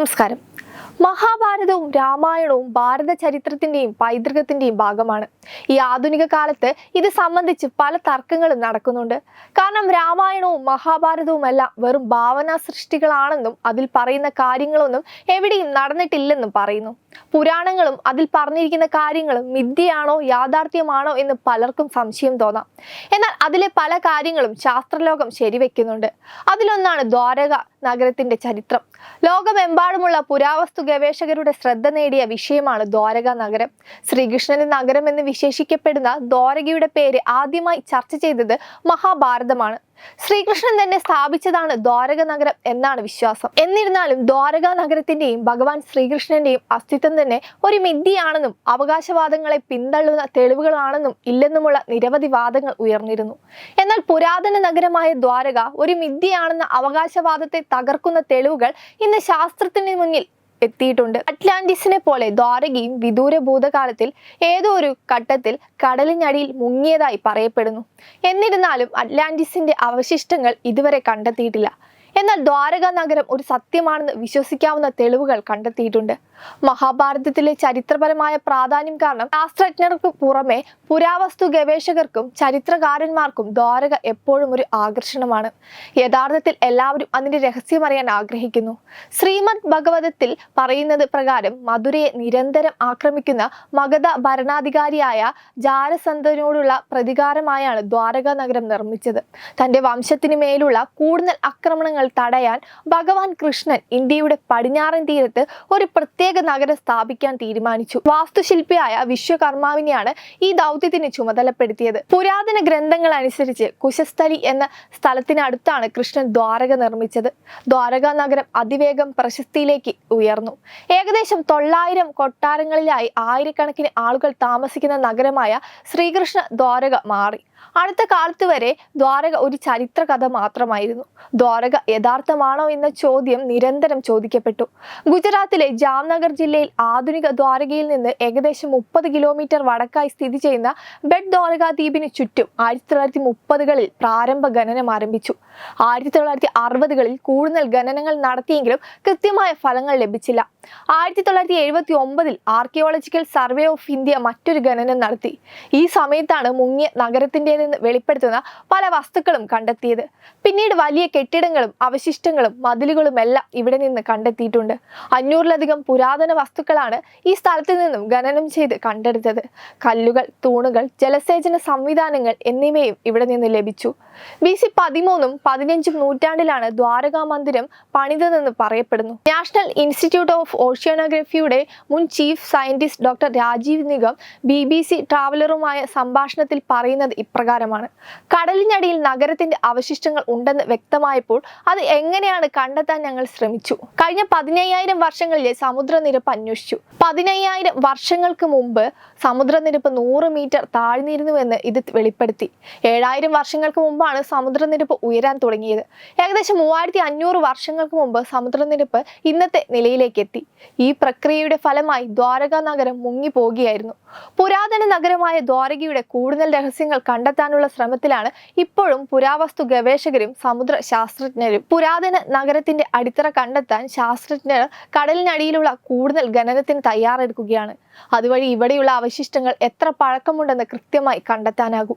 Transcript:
നമസ്കാരം. മഹാഭാരതവും രാമായണവും ഭാരത ചരിത്രത്തിന്റെയും പൈതൃകത്തിന്റെയും ഭാഗമാണ്. ഈ ആധുനിക കാലത്ത് ഇത് സംബന്ധിച്ച് പല തർക്കങ്ങളും നടക്കുന്നുണ്ട്. കാരണം രാമായണവും മഹാഭാരതവും എല്ലാം വെറും ഭാവനാ സൃഷ്ടികളാണെന്നും അതിൽ പറയുന്ന കാര്യങ്ങളൊന്നും എവിടെയും നടന്നിട്ടില്ലെന്നും പറയുന്നു. പുരാണങ്ങളും അതിൽ പറഞ്ഞിരിക്കുന്ന കാര്യങ്ങളും മിഥ്യയാണോ യാഥാർത്ഥ്യമാണോ എന്ന് പലർക്കും സംശയം തോന്നാം. എന്നാൽ അതിലെ പല കാര്യങ്ങളും ശാസ്ത്രലോകം ശരിവെക്കുന്നുണ്ട്. അതിലൊന്നാണ് ദ്വാരക നഗരത്തിന്റെ ചരിത്രം. ലോകമെമ്പാടുമുള്ള പുരാവസ്തു ഗവേഷകരുടെ ശ്രദ്ധ നേടിയ വിഷയമാണ് ദ്വാരക നഗരം. ശ്രീകൃഷ്ണന്റെ നഗരം എന്ന് വിശേഷിക്കപ്പെടുന്ന ദ്വാരകയുടെ പേര് ആദ്യമായി ചർച്ച ചെയ്തത് മഹാഭാരതമാണ്. ശ്രീകൃഷ്ണൻ തന്നെ സ്ഥാപിച്ചതാണ് ദ്വാരക നഗരം എന്നാണ് വിശ്വാസം. എന്നിരുന്നാലും ദ്വാരക നഗരത്തിന്റെയും ഭഗവാൻ ശ്രീകൃഷ്ണന്റെയും അസ്തിത്വം തന്നെ ഒരു മിഥ്യയാണെന്നും അവകാശവാദങ്ങളെ പിന്തള്ളുന്ന തെളിവുകളാണെന്നും ഇല്ലെന്നുമുള്ള നിരവധി വാദങ്ങൾ ഉയർന്നിരുന്നു. എന്നാൽ പുരാതന നഗരമായ ദ്വാരക ഒരു മിഥ്യയാണെന്ന അവകാശവാദത്തെ തകർക്കുന്ന തെളിവുകൾ ഇന്ന് ശാസ്ത്രത്തിന് മുന്നിൽ എത്തിയിട്ടുണ്ട്. അറ്റ്ലാന്റിസിനെ പോലെ ദ്വാരകയും വിദൂര ഭൂതകാലത്തിൽ ഏതോ ഒരു ഘട്ടത്തിൽ കടലിനടിയിൽ മുങ്ങിയതായി പറയപ്പെടുന്നു. എന്നിരുന്നാലും അറ്റ്ലാന്റിസിന്റെ അവശിഷ്ടങ്ങൾ ഇതുവരെ കണ്ടെത്തിയിട്ടില്ല. എന്നാൽ ദ്വാരക നഗരം ഒരു സത്യമാണെന്ന് വിശ്വസിക്കാവുന്ന തെളിവുകൾ കണ്ടെത്തിയിട്ടുണ്ട്. മഹാഭാരതത്തിലെ ചരിത്രപരമായ പ്രാധാന്യം കാരണം ശാസ്ത്രജ്ഞർക്ക് പുറമെ പുരാവസ്തു ഗവേഷകർക്കും ചരിത്രകാരന്മാർക്കും ദ്വാരക എപ്പോഴും ഒരു ആകർഷണമാണ്. യഥാർത്ഥത്തിൽ എല്ലാവരും അതിന്റെ രഹസ്യം അറിയാൻ ആഗ്രഹിക്കുന്നു. ശ്രീമദ് ഭഗവതത്തിൽ പറയുന്നത് പ്രകാരം മധുരയെ നിരന്തരം ആക്രമിക്കുന്ന മഗധ ഭരണാധികാരിയായ ജാരസന്ധനോടുള്ള പ്രതികാരമായാണ് ദ്വാരക നഗരം നിർമ്മിച്ചത്. തന്റെ വംശത്തിനു മേലുള്ള കൂടുതൽ ആക്രമണങ്ങൾ തടയാൻ ഭഗവാൻ കൃഷ്ണൻ ഇന്ത്യയുടെ പടിഞ്ഞാറൻ തീരത്ത് ഒരു പ്രത്യേക നഗരം സ്ഥാപിക്കാൻ തീരുമാനിച്ചു. വാസ്തുശില്പിയായ വിശ്വകർമാവിനെയാണ് ഈ ദൗത്യത്തിന് ചുമതലപ്പെടുത്തിയത്. പുരാതന ഗ്രന്ഥങ്ങൾ അനുസരിച്ച് കുശസ്ഥലി എന്ന സ്ഥലത്തിനടുത്താണ് കൃഷ്ണൻ ദ്വാരക നിർമ്മിച്ചത്. ദ്വാരക നഗരം അതിവേഗം പ്രശസ്തിയിലേക്ക് ഉയർന്നു. ഏകദേശം തൊള്ളായിരം കൊട്ടാരങ്ങളിലായി ആയിരക്കണക്കിന് ആളുകൾ താമസിക്കുന്ന നഗരമായ ശ്രീകൃഷ്ണ ദ്വാരക മാറി. അടുത്ത കാലത്ത് വരെ ദ്വാരക ഒരു ചരിത്ര കഥ മാത്രമായിരുന്നു. ദ്വാരക യഥാർത്ഥമാണോ എന്ന ചോദ്യം നിരന്തരം ചോദിക്കപ്പെട്ടു. ഗുജറാത്തിലെ ജാംനഗർ ജില്ലയിൽ ആധുനിക ദ്വാരകയിൽ നിന്ന് ഏകദേശം മുപ്പത് കിലോമീറ്റർ വടക്കായി സ്ഥിതി ചെയ്യുന്ന ബെഡ് ദ്വാരക ദ്വീപിന് ചുറ്റും ആയിരത്തി തൊള്ളായിരത്തി മുപ്പതുകളിൽ പ്രാരംഭ ഖനനം ആരംഭിച്ചു. ആയിരത്തി തൊള്ളായിരത്തി അറുപതുകളിൽ കൂടുതൽ ഖനനങ്ങൾ നടത്തിയെങ്കിലും കൃത്യമായ ഫലങ്ങൾ ലഭിച്ചില്ല. ആയിരത്തി തൊള്ളായിരത്തി എഴുപത്തി ഒമ്പതിൽ ആർക്കിയോളജിക്കൽ സർവേ ഓഫ് ഇന്ത്യ മറ്റൊരു ഖനനം നടത്തി. ഈ സമയത്താണ് മുങ്ങിയ നഗരത്തിന്റെതെന്ന് വെളിപ്പെടുത്തുന്ന പല വസ്തുക്കളും കണ്ടെത്തിയത്. പിന്നീട് വലിയ കെട്ടിടങ്ങളും അവശിഷ്ടങ്ങളും മതിലുകളും എല്ലാം ഇവിടെ നിന്ന് കണ്ടെത്തിയിട്ടുണ്ട്. അഞ്ഞൂറിലധികം പുരാതന വസ്തുക്കളാണ് ഈ സ്ഥലത്ത് നിന്നും ഖനനം ചെയ്ത് കണ്ടെടുത്തത്. കല്ലുകൾ തൂണുകൾ ജലസേചന സംവിധാനങ്ങൾ എന്നിവയും ഇവിടെ നിന്ന് ലഭിച്ചു. ബി സി പതിമൂന്നും പതിനഞ്ചും നൂറ്റാണ്ടിലാണ് ദ്വാരകാ മന്ദിരം പണിതതെന്ന് പറയപ്പെടുന്നു. നാഷണൽ ഇൻസ്റ്റിറ്റ്യൂട്ട് ഓഫ് ഓഷ്യാനോഗ്രഫിയുടെ മുൻ chief scientist doctor Rajeev Nigam B B C ട്രാവലറുമായ സംഭാഷണത്തിൽ പറയുന്നത് ഇപ്രകാരമാണ്. കടലിനടിയിൽ നഗരത്തിന്റെ അവശിഷ്ടങ്ങൾ ഉണ്ടെന്ന് വ്യക്തമായപ്പോൾ അത് എങ്ങനെയാണ് കണ്ടെത്താൻ ഞങ്ങൾ ശ്രമിച്ചു? കഴിഞ്ഞ പതിനയ്യായിരം വർഷങ്ങളിലെ സമുദ്രനിരപ്പ് അന്വേഷിച്ചു. പതിനയ്യായിരം വർഷങ്ങൾക്ക് മുമ്പ് സമുദ്രനിരപ്പ് നൂറ് മീറ്റർ താഴ്ന്നിരുന്നുവെന്ന് ഇത് വെളിപ്പെടുത്തി. ഏഴായിരം വർഷങ്ങൾക്ക് മുമ്പാണ് സമുദ്രനിരപ്പ് ഉയരാൻ തുടങ്ങിയത്. ഏകദേശം മൂവായിരത്തി അഞ്ഞൂറ് വർഷങ്ങൾക്ക് മുമ്പ് സമുദ്രനിരപ്പ് ഇന്നത്തെ നിലയിലേക്ക് എത്തി ഈ പ്രക്രിയയുടെ ഫലമായി ദ്വാരക നഗരം മുങ്ങിപ്പോകുകയായിരുന്നു. പുരാതന നഗരമായ ദ്വാരകയുടെ കൂടുതൽ രഹസ്യങ്ങൾ കണ്ടെത്താനുള്ള ശ്രമത്തിലാണ് ഇപ്പോഴും പുരാവസ്തു ഗവേഷകരും സമുദ്ര ശാസ്ത്രജ്ഞരും പുരാതന നഗരത്തിന്റെ അടിത്തറ കണ്ടെത്താൻ ശാസ്ത്രജ്ഞർ കടലിനടിയിലുള്ള കൂടുതൽ ഖനനത്തിന് തയ്യാറെടുക്കുകയാണ്. അതുവഴി ഇവിടെയുള്ള അവശിഷ്ടങ്ങൾ എത്ര പഴക്കമുണ്ടെന്ന് കൃത്യമായി കണ്ടെത്താനാകും.